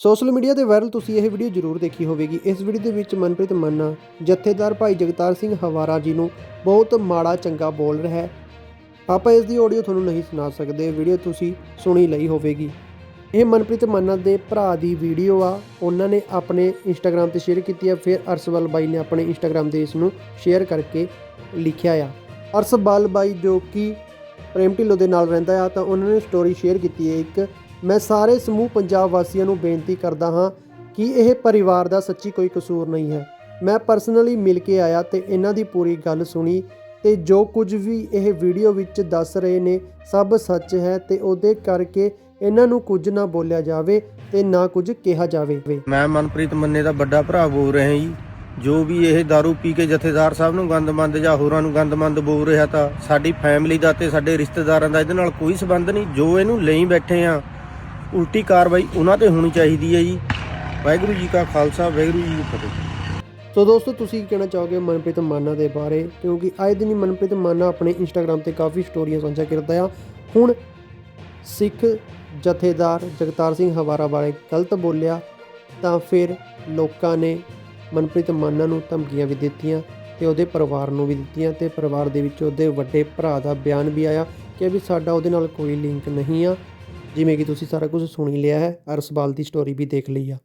Social media ਤੇ viral ਤੁਸੀਂ ਇਹ ਵੀਡੀਓ ਜ਼ਰੂਰ ਦੇਖੀ ਹੋਵੇਗੀ। ਇਸ ਵੀਡੀਓ ਦੇ ਵਿੱਚ ਮਨਪ੍ਰੀਤ ਮੰਨਾ, ਜਥੇਦਾਰ ਭਾਈ ਜਗਤਾਰ ਸਿੰਘ ਹਵਾਰਾ ਜੀ ਨੂੰ ਬਹੁਤ ਮਾੜਾ ਚੰਗਾ ਬੋਲ ਰਿਹਾ ਹੈ। ਆਪਾਂ ਇਸ ਦੀ ਆਡੀਓ ਤੁਹਾਨੂੰ ਨਹੀਂ ਸੁਣਾ ਸਕਦੇ, ਵੀਡੀਓ ਤੁਸੀਂ ਸੁਣੀ ਲਈ ਹੋਵੇਗੀ। ਇਹ ਮਨਪ੍ਰੀਤ ਮੰਨਾ ਦੇ ਭਰਾ ਦੀ ਵੀਡੀਓ ਆ, ਉਹਨਾਂ ਨੇ ਆਪਣੇ ਇੰਸਟਾਗ੍ਰam ਤੇ ਸ਼ੇਅਰ ਕੀਤੀ ਆ, ਫਿਰ ਅਰਸਵਲ ਬਾਈ ਨੇ ਆਪਣੇ ਇੰਸਟਾਗ੍ਰam ਤੇ ਇਸ ਨੂੰ ਸ਼ੇਅਰ ਕਰਕੇ ਲਿਖਿਆ ਆ। ਅਰਸਬਲ ਬਾਈ ਜੋ ਕਿ ਪ੍ਰੇਮ ਢਿੱਲੋਂ ਦੇ ਨਾਲ ਰਹਿੰਦਾ ਆ, ਤਾਂ ਉਹਨਾਂ ਨੇ ਸਟੋਰੀ ਸ਼ੇਅਰ ਕੀਤੀ ਹੈ ਇੱਕ ਮੈਂ ਸਾਰੇ ਸਮੂਹ ਪੰਜਾਬ ਵਾਸੀਆਂ ਨੂੰ ਬੇਨਤੀ ਕਰਦਾ ਹਾਂ ਕਿ ਇਹ ਪਰਿਵਾਰ ਦਾ ਸੱਚੀ ਕੋਈ ਕਸੂਰ ਨਹੀਂ ਹੈ। ਮੈਂ ਪਰਸਨਲੀ ਮਿਲ ਕੇ ਆਇਆ ਤੇ ਇਹਨਾਂ ਦੀ ਪੂਰੀ ਗੱਲ ਸੁਣੀ ਤੇ ਜੋ ਕੁਝ ਵੀ ਇਹ ਵੀਡੀਓ ਵਿੱਚ ਦੱਸ ਰਹੇ ਨੇ ਸਭ ਸੱਚ ਹੈ ਤੇ ਉਹਦੇ ਕਰਕੇ ਇਹਨਾਂ ਨੂੰ ਕੁਝ ਨਾ ਬੋਲਿਆ ਜਾਵੇ ਤੇ ਨਾ ਕੁਝ ਕਿਹਾ ਜਾਵੇ। ਮੈਂ ਮਨਪ੍ਰੀਤ ਮੰਨੇ ਦਾ ਵੱਡਾ ਭਰਾ ਬੋਲ ਰਿਹਾ ਜੀ। ਜੋ ਵੀ ਇਹ दारू ਪੀ ਕੇ ਜਥੇਦਾਰ ਸਾਹਿਬ ਨੂੰ ਗੰਦਮੰਦ ਜਾਂ ਹੋਰਾਂ ਨੂੰ ਗੰਦਮੰਦ ਬੋਲ ਰਿਹਾ ਤਾਂ ਸਾਡੀ ਫੈਮਿਲੀ ਦਾ ਤੇ ਸਾਡੇ ਰਿਸ਼ਤੇਦਾਰਾਂ ਦਾ ਇਹਦੇ ਨਾਲ ਕੋਈ ਸਬੰਧ ਨਹੀਂ। ਜੋ ਇਹਨੂੰ ਲਈ ਬੈਠੇ ਆ ਉਲਟੀ ਕਾਰਵਾਈ ਉਹਨਾਂ ਤੇ ਹੋਣੀ ਚਾਹੀਦੀ ਹੈ ਜੀ। ਵਾਹਿਗੁਰੂ ਜੀ ਕਾ ਖਾਲਸਾ, ਵਾਹਿਗੁਰੂ ਜੀ ਕੀ ਫਤਿਹ। ਸੋ ਦੋਸਤੋ, ਤੁਸੀਂ ਕੀ ਕਹਿਣਾ ਚਾਹੋਗੇ ਮਨਪ੍ਰੀਤ ਮਾਨਾ ਦੇ ਬਾਰੇ? ਕਿਉਂਕਿ ਆਏ ਦਿਨ ਹੀ ਮਨਪ੍ਰੀਤ ਮਾਨਾ ਆਪਣੇ ਇੰਸਟਾਗ੍ਰam ਤੇ ਕਾਫੀ ਸਟੋਰੀਆਂ ਸਾਂਝਾ ਕਰਦਾ ਆ। ਹੁਣ ਸਿੱਖ ਜਥੇਦਾਰ ਜਗਤਾਰ ਸਿੰਘ ਹਵਾਰਾ ਬਾਰੇ ਗਲਤ ਬੋਲਿਆ, ਤਾਂ ਫਿਰ ਲੋਕਾਂ ਨੇ ਮਨਪ੍ਰੀਤ ਮਾਨਾ ਨੂੰ ਧਮਕੀਆਂ ਵੀ ਦਿੱਤੀਆਂ ਤੇ ਉਹਦੇ ਪਰਿਵਾਰ ਨੂੰ ਵੀ ਦਿੱਤੀਆਂ ਤੇ ਪਰਿਵਾਰ ਦੇ ਵਿੱਚ ਉਹਦੇ ਵੱਡੇ ਭਰਾ ਦਾ ਬਿਆਨ ਵੀ ਆਇਆ ਕਿ ਵੀ ਸਾਡਾ ਉਹਦੇ ਨਾਲ ਕੋਈ ਲਿੰਕ ਨਹੀਂ ਆ। ਜਿਵੇਂ ਕਿ ਤੁਸੀਂ ਸਾਰਾ ਕੁਝ ਸੁਣੀ ਲਿਆ ਹੈ, ਅਰਸਬਾਲ ਦੀ ਸਟੋਰੀ ਵੀ ਦੇਖ ਲਈ ਆ।